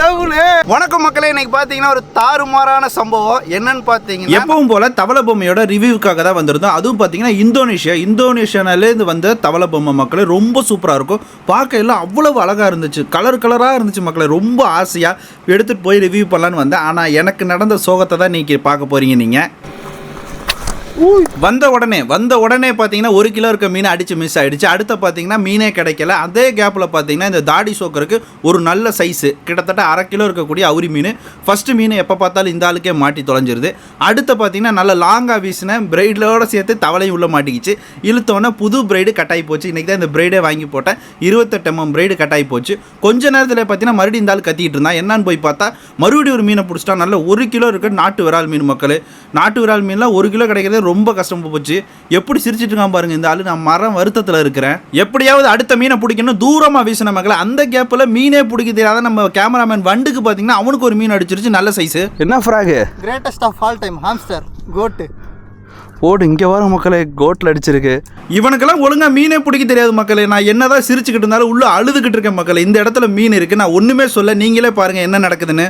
கடவுளே. வணக்கம் மக்களே இன்னைக்கு பாத்தீங்கன்னா ஒரு தாறுமாறான சம்பவம். என்னன்னு பாத்தீங்கன்னா எப்பவும் போல தவளை பொம்மையோட ரிவ்யூக்காக தான் வந்திருந்தோம். அதுவும் பார்த்தீங்கன்னா இந்தோனேஷியா இந்தோனேஷியாலேருந்து வந்த தவளை பொம்மை மக்களே ரொம்ப சூப்பராக இருக்கும். பார்க்க எல்லாம் அவ்வளவு அழகாக இருந்துச்சு. கலர் கலராக இருந்துச்சு மக்களே ரொம்ப ஆசையாக எடுத்துகிட்டு போய் ரிவ்யூ பண்ணலான்னு வந்தேன். ஆனால் எனக்கு நடந்த சோகத்தை தான் நீங்க பார்க்க போகிறீங்க நீங்கள் வந்த உடனே வந்த உடனே பார்த்தீங்கன்னா ஒரு கிலோ இருக்க மீன் அடிச்சு மிஸ் ஆயிடுச்சு. அடுத்த பார்த்தீங்கன்னா மீனே கிடைக்கல. அதே கேப்பில் பார்த்தீங்கன்னா இந்த தாடி சோக்கருக்கு ஒரு நல்ல சைஸு கிட்டத்தட்ட அரை கிலோ இருக்கக்கூடிய அவுரி மீன். ஃபஸ்ட்டு மீன் எப்போ பார்த்தாலும் இந்த ஆளுக்கே மாட்டி தொலைஞ்சிருது. அடுத்து பார்த்தீங்கன்னா நல்ல லாங்காக வீசின பிரைடோட சேர்த்து தவளையும் உள்ள மாட்டிக்கிச்சு. இழுத்தோன்னே புது பிரைடு கட்டாயி போச்சு. இன்றைக்கி தான் இந்த பிரைடே வாங்கி போட்டேன். இருபத்தெட்டு எம்எம் பிரைடு கட்டாயி போச்சு. கொஞ்ச நேரத்தில் பார்த்தீங்கன்னா மறுபடியும் இந்த ஆள் கத்திக்கிட்டு இருந்தான். என்னன்னு போய் பார்த்தா மறுபடியும் ஒரு மீனை பிடிச்சிட்டா நல்ல ஒரு கிலோ இருக்க நாட்டு விரால் மீன் மக்கள். நாட்டு விரால் மீன்லாம் ஒரு கிலோ கிடைக்கிறது ரொம்ப கஷ்டமா போச்சு. எப்படி சிரிச்சிட்டு இருக்கான் பாருங்க இந்த ஆளு. நான் மரம் வருத்தத்தில் இருக்கிறேன். எப்படியாவது அடுத்த மீனை பிடிக்கணும் தூரமாக வீசின மக்களை அந்த கேப்பில் மீனே பிடிக்க தெரியாத நம்ம கேமராமேன் வண்டுக்கு பார்த்தீங்கன்னா அவனுக்கு ஒரு மீன் அடிச்சிருச்சு நல்ல சைஸு என்ன frog greatest of all time hamster கோட்டு ஓடு இங்கே வர மக்களே. கோட்டில் அடிச்சிருக்கு. இவனுக்கெல்லாம் ஒழுங்கா மீனே பிடிக்க தெரியாது மக்களே. நான் என்னதான் சிரிச்சுக்கிட்டு இருந்தாலும் உள்ள அழுதுகிட்டு இருக்கேன் மக்களே. இந்த இடத்துல மீன் இருக்கு. நான் ஒண்ணுமே சொல்ல நீங்களே பாருங்க என்ன நடக்குதுன்னு.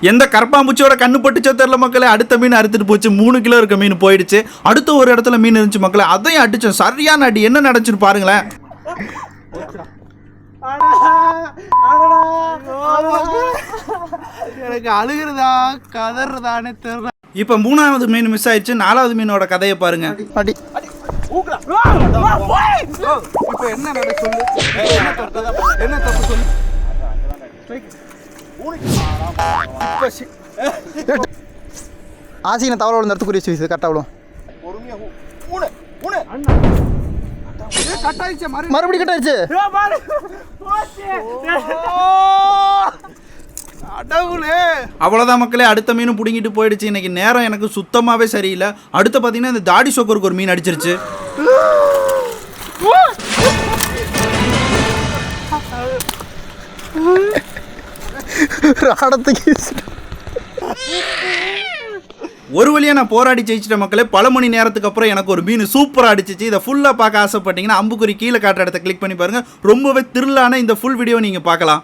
எந்த கரப்பாம்பூச்சியோட கண்ணு பட்டுச்சோ தெரியல மக்களே அடுத்த மீன் அறுத்துட்டு போச்சு. மூணு கிலோ இருக்க மீன் போயிடுச்சு. அடுத்த ஒரு இடத்துல மீன் இருந்துச்சு மக்களே அதையும் அடிச்சோம். சரியான அடி. என்ன நடந்துச்சுன்னு பாருங்களேன். எனக்கு அழுகிறதா கதறதானே தெரியல. இப்போ மூணாவது மீன் மிஸ் ஆயிடுச்சு. நாலாவது மீனோட கதையை பாருங்க. அடி என்ன என்ன தப்பு சொல்லு? ஆசையின தவறு விழுந்த இடத்துக்கு குறி வச்சு கரெக்டாக விழும் மறுபடியும் கட்டாயிருச்சு அவ்வளோதான் மக்களே அடுத்த மீன் பிடுங்கிட்டு போயிடுச்சு. இன்னைக்கு நேரம் எனக்கு சுத்தமாகவே சரியில்லை. அடுத்து பார்த்தீங்கன்னா இந்த தாடி சோக்கருக்கு ஒரு மீன் அடிச்சிருச்சு. ராடத்துக்கு ஒரு வழியாக நான் போராடி ஜெயிச்சிட்ட மக்களே பல மணி நேரத்துக்கு அப்புறம் எனக்கு ஒரு மீன் சூப்பராக அடிச்சிச்சு. இதை ஃபுல்லாக பார்க்க ஆசைப்பட்டீங்கன்னா அம்புக்குறி கீழே காட்டுற இடத்த கிளிக் பண்ணி பாருங்கள் ரொம்பவே திருளான இந்த ஃபுல் வீடியோ நீங்கள் பார்க்கலாம்.